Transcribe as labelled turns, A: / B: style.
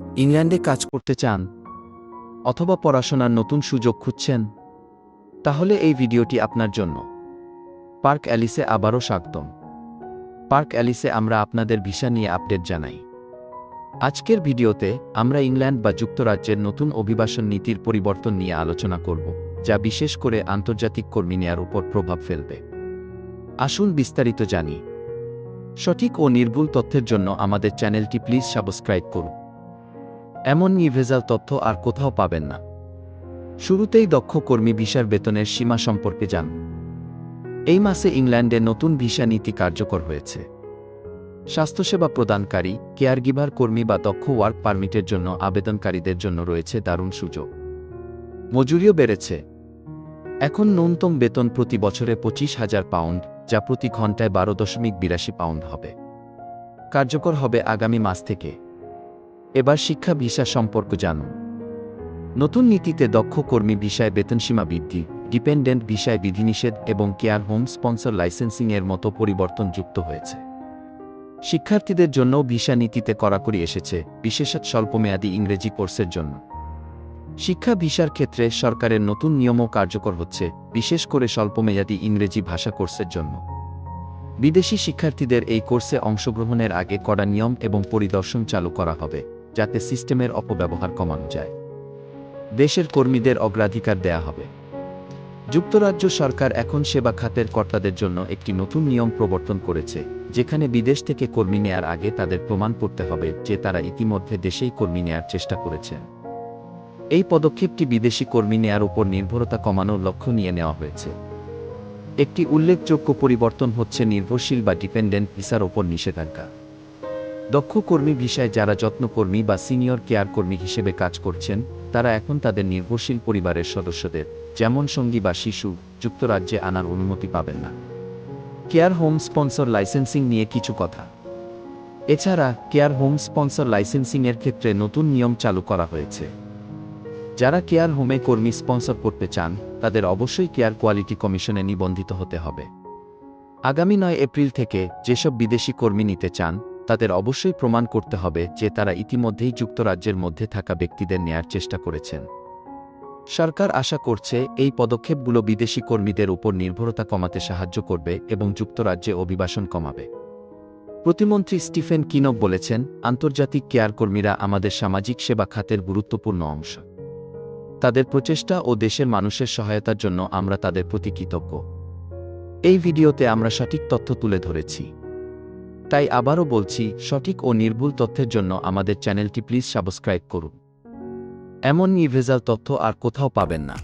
A: ইংল্যান্ডে কাজ করতে চান অথবা পড়াশোনার নতুন সুযোগ খুঁজছেন, তাহলে এই ভিডিওটি আপনার জন্য। পার্ক অ্যালিসে আবারও স্বাগতম। পার্ক অ্যালিসে আমরা আপনাদের ভিসা নিয়ে আপডেট জানাই। আজকের ভিডিওতে আমরা ইংল্যান্ড বা যুক্তরাজ্যের নতুন অভিবাসন নীতির পরিবর্তন নিয়ে আলোচনা করব, যা বিশেষ করে আন্তর্জাতিক কর্মী নেয়ার উপর প্রভাব ফেলবে। আসুন বিস্তারিত জানি। সঠিক ও নির্ভুল তথ্যের জন্য আমাদের চ্যানেলটি প্লিজ সাবস্ক্রাইব করুন। এমন নির্ভেজাল তথ্য আর কোথাও পাবেন না। শুরুতেই দক্ষ কর্মী ভিসার বেতনের সীমা সম্পর্কে যান এই মাসে ইংল্যান্ডে নতুন ভিসা নীতি কার্যকর হয়েছে। স্বাস্থ্যসেবা প্রদানকারী, কেয়ারগিভার কর্মী বা দক্ষ ওয়ার্ক পারমিটের জন্য আবেদনকারীদের জন্য রয়েছে দারুণ সুযোগ। মজুরিও বেড়েছে। এখন ন্যূনতম বেতন প্রতি বছরে পঁচিশ হাজার পাউন্ড, যা প্রতি ঘন্টায় বারো দশমিক বিরাশি পাউন্ড হবে। কার্যকর হবে আগামী মাস থেকে। এবার শিক্ষা ভিসা সম্পর্ক জানুন। নতুন নীতিতে দক্ষ কর্মী ভিসায় বেতনসীমা বৃদ্ধি, ডিপেন্ডেন্ট ভিসায় বিধিনিষেধ এবং কেয়ার হোম স্পন্সর লাইসেন্সিং এর মতো পরিবর্তন যুক্ত হয়েছে। শিক্ষার্থীদের জন্য ভিসা নীতিতে কড়াকড়ি এসেছে, বিশেষত স্বল্পমেয়াদী ইংরেজি কোর্সের জন্য। শিক্ষা ভিসার ক্ষেত্রে সরকারের নতুন নিয়মও কার্যকর হচ্ছে, বিশেষ করে স্বল্পমেয়াদী ইংরেজি ভাষা কোর্সের জন্য। বিদেশি শিক্ষার্থীদের এই কোর্সে অংশগ্রহণের আগে কড়া নিয়ম এবং পরিদর্শন চালু করা হবে। যাতে সিস্টেমের অপব্যবহার কমানো যায়। দেশের কর্মীদের অগ্রাধিকার দেয়া হবে। যুক্তরাজ্য সরকার এখন সেবা খাতের কর্তাদের জন্য একটি নতুন নিয়ম প্রবর্তন করেছে, যেখানে বিদেশ থেকে কর্মী নেয়ার আগে তাদের প্রমাণ করতে হবে যে তারা ইতিমধ্যে দেশেই কর্মী নেয়ার চেষ্টা করেছেন। এই পদক্ষেপটি বিদেশি কর্মী নেয়ার উপর নির্ভরতা কমানোর লক্ষ্য নিয়ে নেওয়া হয়েছে। একটি উল্লেখযোগ্য পরিবর্তন হচ্ছে নির্ভরশীল বা ডিপেন্ডেন্ট ভিসার ওপর নিষেধাজ্ঞা। দক্ষ কর্মী ভিসায় যারা যত্নকর্মী বা সিনিয়র কেয়ার কর্মী হিসেবে কাজ করছেন, তারা এখন তাদের নির্ভরশীল পরিবারের সদস্যদের, যেমন সঙ্গী বা শিশু, যুক্তরাজ্যে আনার অনুমতি পাবেন না। কেয়ার হোম স্পন্সর লাইসেন্সিং নিয়ে কিছু কথা। এছাড়া, কেয়ার হোম স্পন্সর লাইসেন্সিং এর ক্ষেত্রে নতুন নিয়ম চালু করা হয়েছে। যারা কেয়ার হোমে কর্মী স্পন্সর করতে চান, তাদের অবশ্যই কেয়ার কোয়ালিটি কমিশনে নিবন্ধিত হতে হবে। আগামী নয় এপ্রিল থেকে যেসব বিদেশি কর্মী নিতে চান তাদের অবশ্যই প্রমাণ করতে হবে যে তারা ইতিমধ্যেই যুক্তরাজ্যের মধ্যে থাকা ব্যক্তিদের নেয়ার চেষ্টা করেছেন। সরকার আশা করছে এই পদক্ষেপগুলো বিদেশি কর্মীদের উপর নির্ভরতা কমাতে সাহায্য করবে এবং যুক্তরাজ্যে অভিবাসন কমাবে। প্রতিমন্ত্রী স্টিফেন কিনব বলেছেন, আন্তর্জাতিক কেয়ার কর্মীরা আমাদের সামাজিক সেবা খাতের গুরুত্বপূর্ণ অংশ। তাদের প্রচেষ্টা ও দেশের মানুষের সহায়তার জন্য আমরা তাদের প্রতি কৃতজ্ঞ। এই ভিডিওতে আমরা সঠিক তথ্য তুলে ধরেছি। তাই আবারও বলছি, সঠিক ও নির্ভুল তথ্যের জন্য আমাদের চ্যানেলটি প্লিজ সাবস্ক্রাইব করুন। এমন নির্ভেজাল তথ্য আর কোথাও পাবেন না।